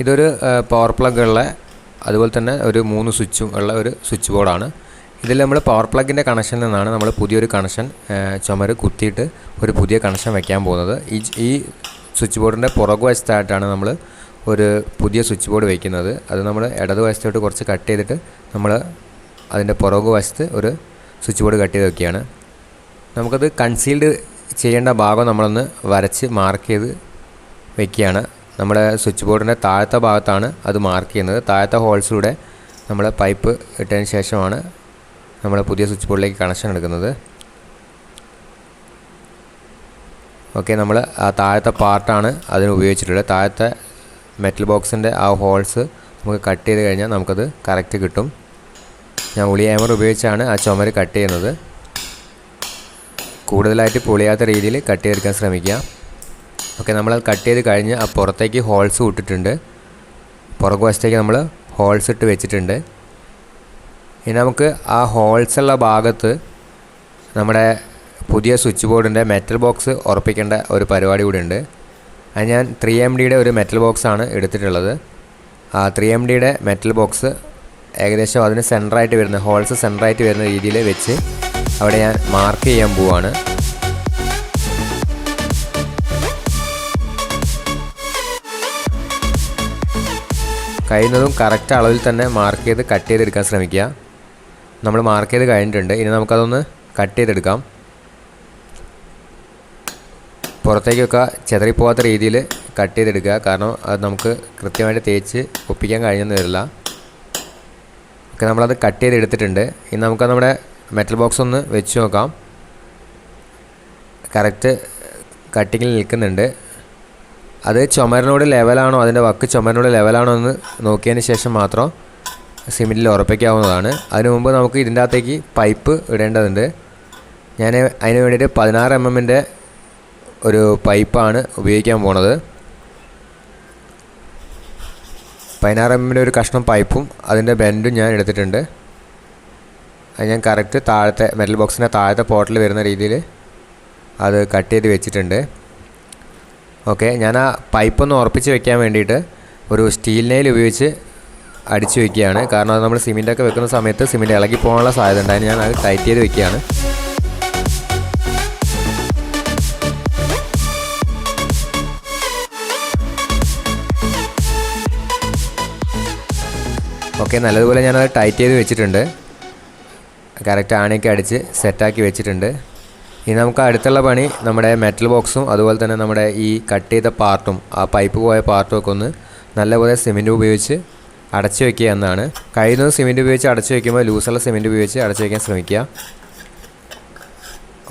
ഇതൊരു power plug ഉള്ള അതുപോലെ തന്നെ ഒരു മൂന്ന് സ്വിച്ചും ഉള്ള ഒരു സ്വിച്ച് ബോർഡാണ്. ഇതിൽ നമ്മൾ പവർ പ്ലഗിന്റെ കണക്ഷനിൽ നിന്നാണ് നമ്മൾ പുതിയൊരു കണക്ഷൻ ചുമര് കുത്തിയിട്ട് ഒരു പുതിയ കണക്ഷൻ വയ്ക്കാൻ പോകുന്നത്. ഈ ഈ സ്വിച്ച് ബോർഡിന്റെ പുറകുവശത്തായിട്ടാണ് നമ്മൾ ഒരു പുതിയ സ്വിച്ച് ബോർഡ് വയ്ക്കുന്നത് അത് നമ്മൾ ഇടതുവശത്തോട്ട് കുറച്ച് കട്ട് ചെയ്തിട്ട് നമ്മൾ അതിന്റെ പുറകുവശത്ത് ഒരു സ്വിച്ച് ബോർഡ് കട്ട് ചെയ്ത് വയ്ക്കുകയാണ് നമുക്കത് കൺസീൽഡ് ചെയ്യേണ്ട ഭാഗം നമ്മളൊന്ന് വരച്ച് മാർക്ക് ചെയ്ത് വെക്കുകയാണ്. നമ്മുടെ സ്വിച്ച് ബോർഡിന്റെ താഴത്തെ ഭാഗത്താണ് അത് മാർക്ക് ചെയ്യുന്നത്. താഴത്തെ ഹോൾസിലൂടെ നമ്മൾ പൈപ്പ് ഇട്ടതിന് ശേഷമാണ് നമ്മൾ പുതിയ സ്വിച്ച് ബോർഡിലേക്ക് കണക്ഷൻ എടുക്കുന്നത്. ഓക്കെ നമ്മൾ ആ താഴത്തെ പാർട്ടാണ് അതിന് ഉപയോഗിച്ചിട്ടുള്ളത്. താഴത്തെ മെറ്റൽ ബോക്സിന്റെ ആ ഹോൾസ് നമുക്ക് കട്ട് ചെയ്ത് കഴിഞ്ഞാൽ നമുക്കത് കറക്റ്റ് കിട്ടും. ഞാൻ ഉളി ഹാമർ ഉപയോഗിച്ചാണ് ആ ചുമര് കട്ട് ചെയ്യുന്നത്. കൂടുതലായിട്ട് പൊളിയാത്ത രീതിയിൽ കട്ട് ചെയ്തെടുക്കാൻ ശ്രമിക്കുക. ഓക്കെ നമ്മളത് കട്ട് ചെയ്ത് കഴിഞ്ഞ് ആ പുറത്തേക്ക് ഹോൾസ് ഇട്ടിട്ടുണ്ട്. പുറകു വശത്തേക്ക് നമ്മൾ ഹോൾസ് ഇട്ട് വെച്ചിട്ടുണ്ട്. ഇനി നമുക്ക് ആ ഹോൾസ് ഉള്ള ഭാഗത്ത് നമ്മുടെ പുതിയ സ്വിച്ച് ബോർഡിന്റെ മെറ്റൽ ബോക്സ് ഉറപ്പിക്കേണ്ട ഒരു പരിപാടി കൂടി ഉണ്ട്. അത് ഞാൻ ത്രീ എം ഡിയുടെ ഒരു മെറ്റൽ ബോക്സാണ് എടുത്തിട്ടുള്ളത്. ആ ത്രീ എം ഡിയുടെ മെറ്റൽ ബോക്സ് ഏകദേശം അതിന് സെന്ററായിട്ട് വരുന്ന ഹോൾസ് സെന്ററായിട്ട് വരുന്ന രീതിയിൽ വെച്ച് അവിടെ ഞാൻ മാർക്ക് ചെയ്യാൻ പോവാണ്. കഴിയുന്നതും കറക്റ്റ് അളവിൽ തന്നെ മാർക്ക് ചെയ്ത് കട്ട് ചെയ്തെടുക്കാൻ ശ്രമിക്കുക. നമ്മൾ മാർക്ക് ചെയ്ത് കഴിഞ്ഞിട്ടുണ്ട്. ഇനി നമുക്കതൊന്ന് കട്ട് ചെയ്തെടുക്കാം. പുറത്തേക്കൊക്കെ ചെതറിപ്പോവാത്ത രീതിയിൽ കട്ട് ചെയ്തെടുക്കുക. കാരണം അത് നമുക്ക് കൃത്യമായിട്ട് തേച്ച് ഒപ്പിക്കാൻ കഴിഞ്ഞെന്ന് വരില്ല. ഓക്കെ നമ്മളത് കട്ട് ചെയ്തെടുത്തിട്ടുണ്ട്. ഇനി നമുക്ക് നമ്മുടെ മെറ്റൽ ബോക്സ് ഒന്ന് വെച്ച് നോക്കാം. കറക്റ്റ് കട്ടിങ്ങിൽ നിൽക്കുന്നുണ്ട്. അത് ചുമരിനോട് ലെവലാണോ അതിന്റെ വക്ക് ചുമരിനോട് ലെവലാണോ എന്ന് നോക്കിയതിന് ശേഷം മാത്രം സിമെന്റിൽ ഉറപ്പിക്കാവുന്നതാണ്. അതിനു മുമ്പ് നമുക്ക് ഇതിന്റെ അകത്തേക്ക് പൈപ്പ് ഇടേണ്ടതുണ്ട്. ഞാൻ അതിന് വേണ്ടിയിട്ട് പതിനാറ് എം എമ്മിന്റെ ഒരു പൈപ്പാണ് ഉപയോഗിക്കാൻ പോണത്. പതിനാറ് എം എമ്മിന്റെ ഒരു കഷ്ണം പൈപ്പും അതിന്റെ ബെൻഡും ഞാൻ എടുത്തിട്ടുണ്ട്. അത് ഞാൻ കറക്റ്റ് താഴത്തെ മെറ്റൽ ബോക്സിന്റെ താഴത്തെ പോർട്ടിൽ വരുന്ന രീതിയിൽ അത് കട്ട് ചെയ്ത് വെച്ചിട്ടുണ്ട്. ഓക്കെ ഞാൻ ആ പൈപ്പൊന്ന് ഉറപ്പിച്ച് വെക്കാൻ വേണ്ടിയിട്ട് ഒരു സ്റ്റീൽ നെയിൽ ഉപയോഗിച്ച് അടിച്ചു വെക്കുകയാണ്. കാരണം അത് നമ്മൾ സിമെന്റൊക്കെ വെക്കുന്ന സമയത്ത് സിമെന്റ് ഇളകി പോകാനുള്ള സാധ്യത ഉണ്ട്. അതിന് ഞാൻ അത് ടൈറ്റ് ചെയ്ത് വെക്കുകയാണ്. ഓക്കെ നല്ലതുപോലെ ഞാനത് ടൈറ്റ് ചെയ്ത് വെച്ചിട്ടുണ്ട്. കറക്റ്റ് ആണിയൊക്കെ അടിച്ച് സെറ്റാക്കി വെച്ചിട്ടുണ്ട്. ഇനി നമുക്ക് അടുത്തുള്ള പണി നമ്മുടെ മെറ്റൽ ബോക്സും അതുപോലെ തന്നെ നമ്മുടെ ഈ കട്ട് ചെയ്ത പാർട്ടും ആ പൈപ്പ് പോയ പാർട്ടും ഒക്കെ ഒന്ന് നല്ലപോലെ സിമെന്റ് ഉപയോഗിച്ച് അടച്ചു വയ്ക്കുക എന്നാണ്. കഴിയുന്നത് സിമെന്റ് ഉപയോഗിച്ച് അടച്ചു വയ്ക്കുമ്പോൾ ലൂസുള്ള സിമെന്റ് ഉപയോഗിച്ച് അടച്ചു വയ്ക്കാൻ ശ്രമിക്കുക.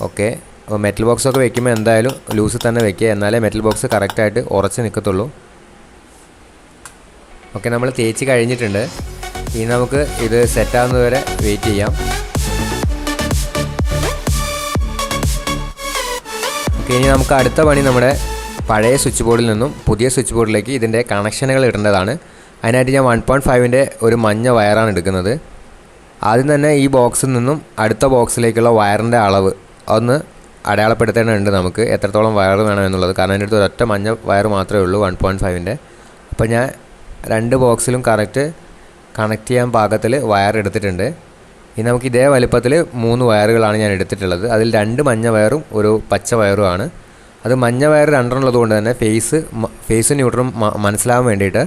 ഓക്കെ അപ്പോൾ മെറ്റൽ ബോക്സ് ഒക്കെ വയ്ക്കുമ്പോൾ എന്തായാലും ലൂസിൽ തന്നെ വയ്ക്കുക എന്നാലേ മെറ്റൽ ബോക്സ് കറക്റ്റായിട്ട് ഉറച്ച് നിൽക്കത്തുള്ളൂ. ഓക്കെ നമ്മൾ തേച്ച് കഴിഞ്ഞിട്ടുണ്ട്. ഇനി നമുക്ക് ഇത് സെറ്റാകുന്നതുവരെ വെയിറ്റ് ചെയ്യാം. ഇനി നമുക്ക് അടുത്ത പണി നമ്മുടെ പഴയ സ്വിച്ച് ബോർഡിൽ നിന്നും പുതിയ സ്വിച്ച് ബോർഡിലേക്ക് ഇതിന്റെ കണക്ഷനുകൾ ഇടേണ്ടതാണ്. അതിനായിട്ട് ഞാൻ വൺ പോയിന്റ് ഫൈവിന്റെ ഒരു മഞ്ഞ വയറാണ് എടുക്കുന്നത്. ആദ്യം തന്നെ ഈ ബോക്സിൽ നിന്നും അടുത്ത ബോക്സിലേക്കുള്ള വയറിന്റെ അളവ് ഒന്ന് അടയാളപ്പെടുത്തേണ്ടതുണ്ട് നമുക്ക്. എത്രത്തോളം വയർ വേണം എന്നുള്ളത്. കാരണം എന്റെ അടുത്ത് ഒരൊറ്റ മഞ്ഞ വയർ മാത്രമേ ഉള്ളൂ വൺ പോയിന്റ് ഫൈവിന്റെ അപ്പോൾ ഞാൻ രണ്ട് ബോക്സിലും കറക്റ്റ് കണക്ട് ചെയ്യാൻ പാകത്തിൽ വയർ എടുത്തിട്ടുണ്ട്. ഇനി നമുക്ക് ഇതേ വലിപ്പത്തിൽ മൂന്ന് വയറുകളാണ് ഞാൻ എടുത്തിട്ടുള്ളത്. അതിൽ രണ്ട് മഞ്ഞ വയറും ഒരു പച്ച വയറുമാണ് അത് മഞ്ഞ വയർ രണ്ടെണ്ണം ഉള്ളതുകൊണ്ട് തന്നെ ഫേസ് ഫേസ് ന്യൂട്രും മനസ്സിലാവാൻ വേണ്ടിയിട്ട്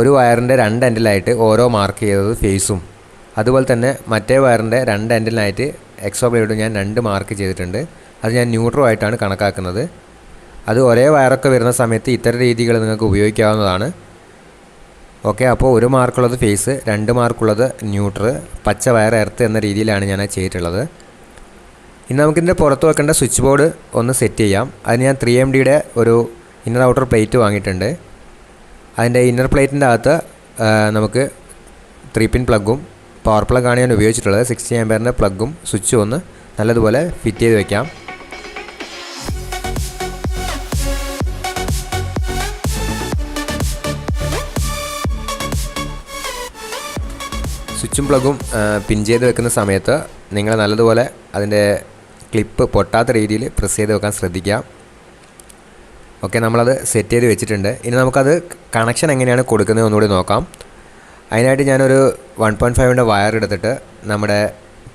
ഒരു വയറിന്റെ രണ്ട് എൻഡിലായിട്ട് ഓരോ മാർക്ക് ചെയ്തത് ഫേസും. അതുപോലെ തന്നെ മറ്റേ വയറിന്റെ രണ്ട് എൻഡിലായിട്ട് എക്സോ ബ്ലേഡും ഞാൻ രണ്ട് മാർക്ക് ചെയ്തിട്ടുണ്ട്. അത് ഞാൻ ന്യൂട്രോ ആയിട്ടാണ് കണക്കാക്കുന്നത്. അത് ഒരേ വയറൊക്കെ വരുന്ന സമയത്ത് ഇത്തരം രീതികൾ നിങ്ങൾക്ക് ഉപയോഗിക്കാവുന്നതാണ്. ഓക്കെ അപ്പോൾ ഒരു മാർക്കുള്ളത് ഫേസ് രണ്ട് മാർക്കുള്ളത് ന്യൂട്രൽ പച്ച വയർ എർത്ത് എന്ന രീതിയിലാണ് ഞാൻ ചെയ്തിട്ടുള്ളത്. ഇനി നമുക്കിതിന്റെ പുറത്ത് വെക്കേണ്ട സ്വിച്ച് ബോർഡ് ഒന്ന് സെറ്റ് ചെയ്യാം. അതിന് ഞാൻ ത്രീ എം ഡിയുടെ ഒരു ഇന്നർ ഔട്ടർ പ്ലേറ്റ് വാങ്ങിയിട്ടുണ്ട്. അതിന്റെ ഇന്നർ പ്ലേറ്റിന്റെ അകത്ത് നമുക്ക് ത്രീ പിൻ പ്ലഗും പവർ പ്ലഗാണ് ഞാൻ ഉപയോഗിച്ചിട്ടുള്ളത്. സിക്സ്റ്റി എം പേറിന്റെ പ്ലഗും സ്വിച്ചും ഒന്ന് നല്ലതുപോലെ ഫിറ്റ് ചെയ്ത് വെക്കാം. സ്വിച്ചും പ്ലഗും പിൻ ചെയ്ത് വെക്കുന്ന സമയത്ത് നിങ്ങൾ നല്ലതുപോലെ അതിന്റെ ക്ലിപ്പ് പൊട്ടാത്ത രീതിയിൽ പ്രസ് ചെയ്ത് വെക്കാൻ ശ്രദ്ധിക്കുക ഓക്കെ നമ്മളത് സെറ്റ് ചെയ്ത് വെച്ചിട്ടുണ്ട്. ഇനി നമുക്കത് കണക്ഷൻ എങ്ങനെയാണ് കൊടുക്കുന്നത് ഒന്നുകൂടി നോക്കാം. അതിനായിട്ട് ഞാനൊരു വൺ പോയിന്റ് ഫൈവിന്റെ വയർ എടുത്തിട്ട് നമ്മുടെ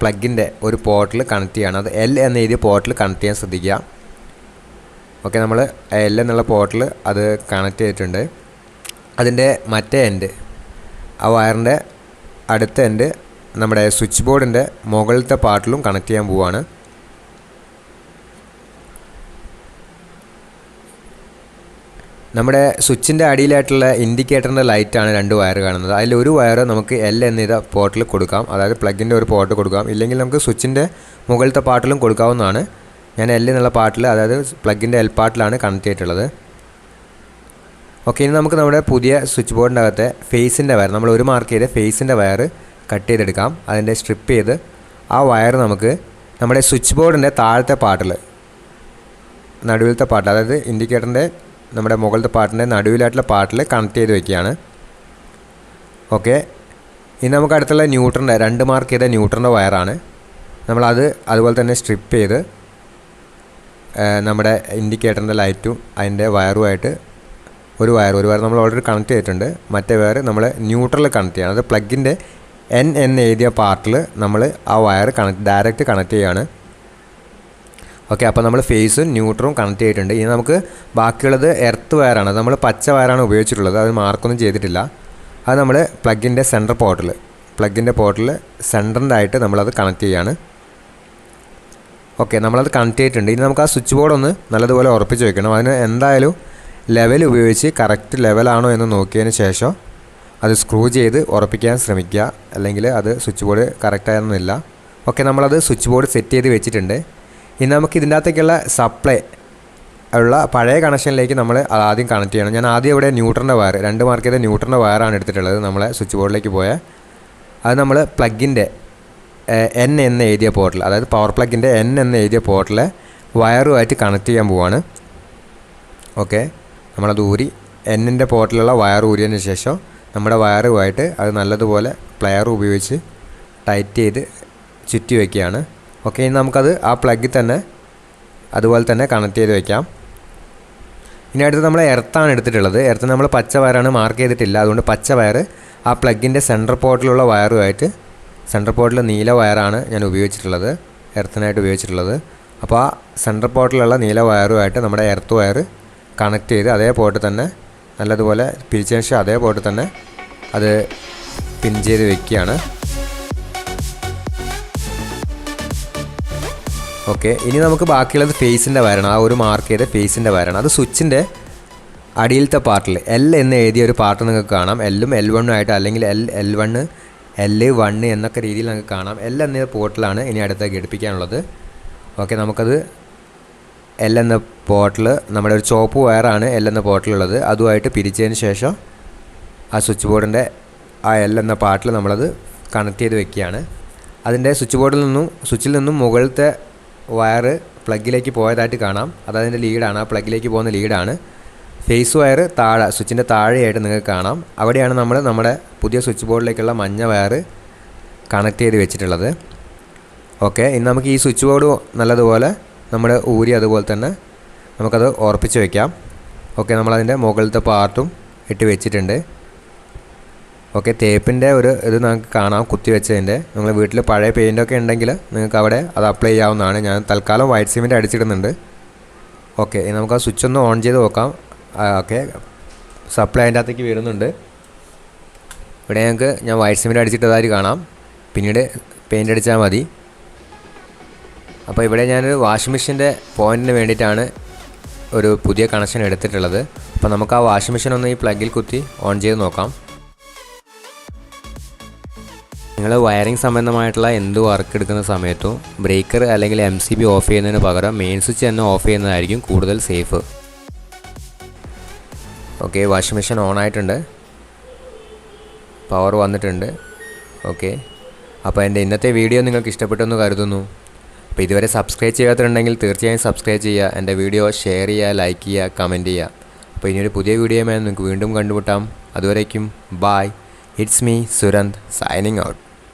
പ്ലഗിന്റെ ഒരു പോർട്ടിൽ കണക്ട് ചെയ്യണം. അത് എൽ എന്ന എഴുതിയ പോർട്ടിൽ കണക്ട് ചെയ്യാൻ ശ്രദ്ധിക്കുക. ഓക്കെ നമ്മൾ എൽ എന്നുള്ള പോർട്ടിൽ അത് കണക്ട് ചെയ്തിട്ടുണ്ട്. അതിന്റെ മറ്റേ എൻഡ് ആ വയറിന്റെ അടുത്ത എന്റെ നമ്മുടെ സ്വിച്ച് ബോർഡിന്റെ മുകളിലത്തെ പാർട്ടിലും കണക്ട് ചെയ്യാൻ പോവുകയാണ് നമ്മുടെ സ്വിച്ചിന്റെ അടിയിലായിട്ടുള്ള ഇൻഡിക്കേറ്ററിന്റെ ലൈറ്റാണ് രണ്ട് വയർ കാണുന്നത്. അതിൽ ഒരു വയർ നമുക്ക് എൽ എന്ന പോർട്ടിൽ കൊടുക്കാം. അതായത് പ്ലഗിന്റെ ഒരു പോർട്ട് കൊടുക്കാം. ഇല്ലെങ്കിൽ നമുക്ക് സ്വിച്ചിന്റെ മുകളിലത്തെ പാർട്ടിലും കൊടുക്കാവുന്നതാണ്. ഞാൻ എൽ എന്നുള്ള പാർട്ടിൽ അതായത് പ്ലഗിന്റെ എൽ പാർട്ടിലാണ് കണക്ട് ചെയ്തിട്ടുള്ളത്. ഓക്കെ ഇനി നമുക്ക് നമ്മുടെ പുതിയ സ്വിച്ച് ബോർഡിന്റെ അകത്തെ ഫേസിന്റെ വയർ നമ്മൾ ഒരു മാർക്ക് ചെയ്ത് ഫേസിന്റെ വയർ കട്ട് ചെയ്തെടുക്കാം. അതിന്റെ സ്ട്രിപ്പ് ചെയ്ത് ആ വയർ നമുക്ക് നമ്മുടെ സ്വിച്ച് ബോർഡിന്റെ താഴത്തെ പാർട്ടിൽ നടുവിലത്തെ പാർട്ട് അതായത് ഇൻഡിക്കേറ്ററിന്റെ നമ്മുടെ മുകളിലത്തെ പാർട്ടിന്റെ നടുവിലായിട്ടുള്ള പാർട്ടിൽ കണക്ട് ചെയ്ത് വെക്കുകയാണ്. ഓക്കെ ഇനി നമുക്ക് അടുത്തുള്ള ന്യൂട്രന്റെ രണ്ട് മാർക്ക് ചെയ്ത ന്യൂട്രന്റെ വയറാണ്. നമ്മളത് അതുപോലെ തന്നെ സ്ട്രിപ്പ് ചെയ്ത് നമ്മുടെ ഇൻഡിക്കേറ്ററിന്റെ ലൈറ്റും അതിന്റെ വയറുമായിട്ട് ഒരു വയർ ഒരു വയർ നമ്മൾ ഓൾറെഡി കണക്ട് ചെയ്തിട്ടുണ്ട്. മറ്റേ വയർ നമ്മൾ ന്യൂട്രൽ കണക്ട് ചെയ്യണം. അത് പ്ലഗിന്റെ എൻ എന്ന് എഴുതിയ പാർട്ടിൽ നമ്മൾ ആ വയർ കണക്ട് ഡയറക്റ്റ് കണക്ട് ചെയ്യുകയാണ് ഓക്കെ അപ്പോൾ നമ്മൾ ഫേസും ന്യൂട്രും കണക്ട് ചെയ്തിട്ടുണ്ട്. ഇനി നമുക്ക് ബാക്കിയുള്ളത് എർത്ത് വയറാണ് നമ്മൾ പച്ച വയറാണ് ഉപയോഗിച്ചിട്ടുള്ളത്. അത് മാർക്കൊന്നും ചെയ്തിട്ടില്ല. അത് നമ്മൾ പ്ലഗിന്റെ സെന്റർ പോർട്ടിൽ പ്ലഗിന്റെ പോർട്ടിൽ സെന്ററിന്റെ ആയിട്ട് നമ്മളത് കണക്ട് ചെയ്യുകയാണ് ഓക്കെ നമ്മളത് കണക്ട് ചെയ്തിട്ടുണ്ട്. ഇനി നമുക്ക് ആ സ്വിച്ച് ബോർഡ് ഒന്ന് നല്ലതുപോലെ ഉറപ്പിച്ച് വെക്കണം. അതിന് എന്തായാലും ലെവൽ ഉപയോഗിച്ച് കറക്റ്റ് ലെവലാണോ എന്ന് നോക്കിയതിന് ശേഷം അത് സ്ക്രൂ ചെയ്ത് ഉറപ്പിക്കാൻ ശ്രമിക്കുക. അല്ലെങ്കിൽ അത് സ്വിച്ച് ബോർഡ് കറക്റ്റായിരുന്നില്ല ഓക്കെ നമ്മളത് സ്വിച്ച് ബോർഡ് സെറ്റ് ചെയ്ത് വെച്ചിട്ടുണ്ട്. ഇനി നമുക്ക് ഇതിന്റെ അകത്തേക്കുള്ള സപ്ലൈ ഉള്ള പഴയ കണക്ഷനിലേക്ക് നമ്മൾ ആദ്യം കണക്ട് ചെയ്യണം. ഞാൻ ആദ്യം ഇവിടെ ന്യൂട്രന്റെ വയർ രണ്ട് മാർക്ക് ന്യൂട്രന്റെ വയറാണ് എടുത്തിട്ടുള്ളത്. നമ്മളെ സ്വിച്ച് ബോർഡിലേക്ക് പോയ അത് നമ്മൾ പ്ലഗിന്റെ എൻ എന്ന് എഴുതിയ പോർട്ടിൽ അതായത് പവർ പ്ലഗിന്റെ എൻ എന്ന് എഴുതിയ പോർട്ടിൽ വയറുമായിട്ട് കണക്ട് ചെയ്യാൻ പോവാണ്. ഓക്കെ നമ്മളത് ഊരി എന്നിന്റെ പോർട്ടിലുള്ള വയർ ഊരിയതിന് ശേഷം നമ്മുടെ വയറുമായിട്ട് അത് നല്ലതുപോലെ പ്ലെയർ ഉപയോഗിച്ച് ടൈറ്റ് ചെയ്ത് ചുറ്റി വയ്ക്കുകയാണ് ഓക്കെ ഇനി നമുക്കത് ആ പ്ലഗിൽ തന്നെ അതുപോലെ തന്നെ കണക്ട് ചെയ്ത് വയ്ക്കാം ഇനി അടുത്ത് നമ്മൾ എർത്താണ് എടുത്തിട്ടുള്ളത്. എർത്ത് നമ്മൾ പച്ച വയറാണ് മാർക്ക് ചെയ്തിട്ടില്ല. അതുകൊണ്ട് പച്ച വയർ ആ പ്ലഗിന്റെ സെന്റർ പോർട്ടിലുള്ള വയറുമായിട്ട് സെന്റർ പോർട്ടിൽ നീല വയറാണ് ഞാൻ ഉപയോഗിച്ചിട്ടുള്ളത്. എർത്തിനായിട്ട് ഉപയോഗിച്ചിട്ടുള്ളത്. അപ്പോൾ ആ സെന്റർ പോർട്ടിലുള്ള നീല വയറുമായിട്ട് നമ്മുടെ എർത്ത് വയർ കണക്ട് ചെയ്ത് അതേ പോർട്ട് തന്നെ നല്ലതുപോലെ പിരിച്ചതിന് ശേഷം അതേ പോർട്ട് തന്നെ അത് പിൻ ചെയ്ത് വെക്കുകയാണ്. ഓക്കെ ഇനി നമുക്ക് ബാക്കിയുള്ളത് ഫേസിന്റെ വരണം. ആ ഒരു മാർക്ക് ചെയ്ത ഫേസിന്റെ വരണം. അത് സ്വിച്ചിന്റെ അടിയിലത്തെ പാർട്ടിൽ എൽ എന്ന് എഴുതിയ ഒരു പാർട്ട് നിങ്ങൾക്ക് കാണാം. എല്ലും എൽ വണ്ണും ആയിട്ട് അല്ലെങ്കിൽ L L one L one എന്നൊക്കെ രീതിയിൽ നിങ്ങൾക്ക് കാണാം. എൽ എന്ന പോർട്ടിലാണ് ഇനി അടുത്ത ഘടിപ്പിക്കാനുള്ളത്. ഓക്കെ നമുക്കത് എൽ എന്ന പോർട്ടിൽ നമ്മുടെ ഒരു ചോപ്പ് വയറാണ് എൽ എന്ന പോർട്ടിലുള്ളത് അതുമായിട്ട് പിരിച്ചതിന് ശേഷം ആ സ്വിച്ച് ബോർഡിന്റെ ആ എൽ എന്ന പാർട്ടിൽ നമ്മളത് കണക്ട് ചെയ്ത് വെക്കുകയാണ്. അതിന്റെ സ്വിച്ച് ബോർഡിൽ നിന്നും സ്വിച്ചിൽ നിന്നും മുകളിലത്തെ വയർ പ്ലഗിലേക്ക് പോയതായിട്ട് കാണാം. അതതിന്റെ ലീഡാണ് ആ പ്ലഗിലേക്ക് പോകുന്ന ലീഡാണ് ഫേസ് വയർ താഴെ സ്വിച്ചിന്റെ താഴെയായിട്ട് നിങ്ങൾക്ക് കാണാം. അവിടെയാണ് നമ്മൾ നമ്മുടെ പുതിയ സ്വിച്ച് ബോർഡിലേക്കുള്ള മഞ്ഞ വയർ കണക്ട് ചെയ്ത് വെച്ചിട്ടുള്ളത്. ഓക്കെ ഇനി നമുക്ക് ഈ സ്വിച്ച് ബോർഡ് നല്ലതുപോലെ നമ്മുടെ ഊരി അതുപോലെ തന്നെ നമുക്കത് ഉറപ്പിച്ച് വയ്ക്കാം ഓക്കെ നമ്മളതിന്റെ മുകളിലത്തെ പാർട്ടും ഇട്ട് വെച്ചിട്ടുണ്ട്. ഓക്കെ തേപ്പിന്റെ ഒരു ഇത് നമുക്ക് കാണാം കുത്തി വെച്ചതിന്റെ. നിങ്ങൾ വീട്ടിൽ പഴയ പെയിന്റൊക്കെ ഉണ്ടെങ്കിൽ നിങ്ങൾക്ക് അവിടെ അത് അപ്ലൈ ചെയ്യാവുന്നതാണ്. ഞാൻ തൽക്കാലം വൈറ്റ് സിമെന്റ് അടിച്ചിടുന്നുണ്ട്. ഓക്കെ നമുക്ക് ആ സ്വിച്ച് ഒന്ന് ഓൺ ചെയ്ത് നോക്കാം. ഓക്കെ സപ്ലൈ അതിന്റെ അകത്തേക്ക് വരുന്നുണ്ട് ഇവിടെ ഞങ്ങൾക്ക് ഞാൻ വൈറ്റ് സിമെന്റ് അടിച്ചിട്ടതായിട്ട് കാണാം. പിന്നീട് പെയിന്റ് അടിച്ചാൽ മതി. അപ്പോൾ ഇവിടെ ഞാനൊരു വാഷിംഗ് മെഷീന്റെ പോയിന്റിന് വേണ്ടിയിട്ടാണ് ഒരു പുതിയ കണക്ഷൻ എടുത്തിട്ടുള്ളത്. അപ്പോൾ നമുക്ക് ആ വാഷിംഗ് മെഷീൻ ഒന്ന് ഈ പ്ലഗിൽ കുത്തി ഓൺ ചെയ്ത് നോക്കാം. നിങ്ങൾ വയറിംഗ് സംബന്ധമായിട്ടുള്ള എന്ത് വർക്ക് എടുക്കുന്ന സമയത്തും ബ്രേക്കർ അല്ലെങ്കിൽ എം സി ബി ഓഫ് ചെയ്യുന്നതിന് പകരം മെയിൻ സ്വിച്ച് തന്നെ ഓഫ് ചെയ്യുന്നതായിരിക്കും കൂടുതൽ safe okay washing machine on ആയിട്ടുണ്ട്. പവർ വന്നിട്ടുണ്ട്. ഓക്കെ അപ്പോൾ എന്റെ ഇന്നത്തെ വീഡിയോ നിങ്ങൾക്ക് ഇഷ്ടപ്പെട്ടെന്ന് കരുതുന്നു. അപ്പോൾ ഇതുവരെ സബ്സ്ക്രൈബ് ചെയ്യാത്തിട്ടുണ്ടെങ്കിൽ തീർച്ചയായും സബ്സ്ക്രൈബ് ചെയ്യുക എന്റെ വീഡിയോ ഷെയർ ചെയ്യുക ലൈക്ക് ചെയ്യുക കമന്റ് ചെയ്യുക. അപ്പോൾ ഇനിയൊരു പുതിയ വീഡിയോയുമായി നിങ്ങൾക്ക് വീണ്ടും കണ്ടുമുട്ടാം. അതുവരേക്കും bye it's me Suranth signing out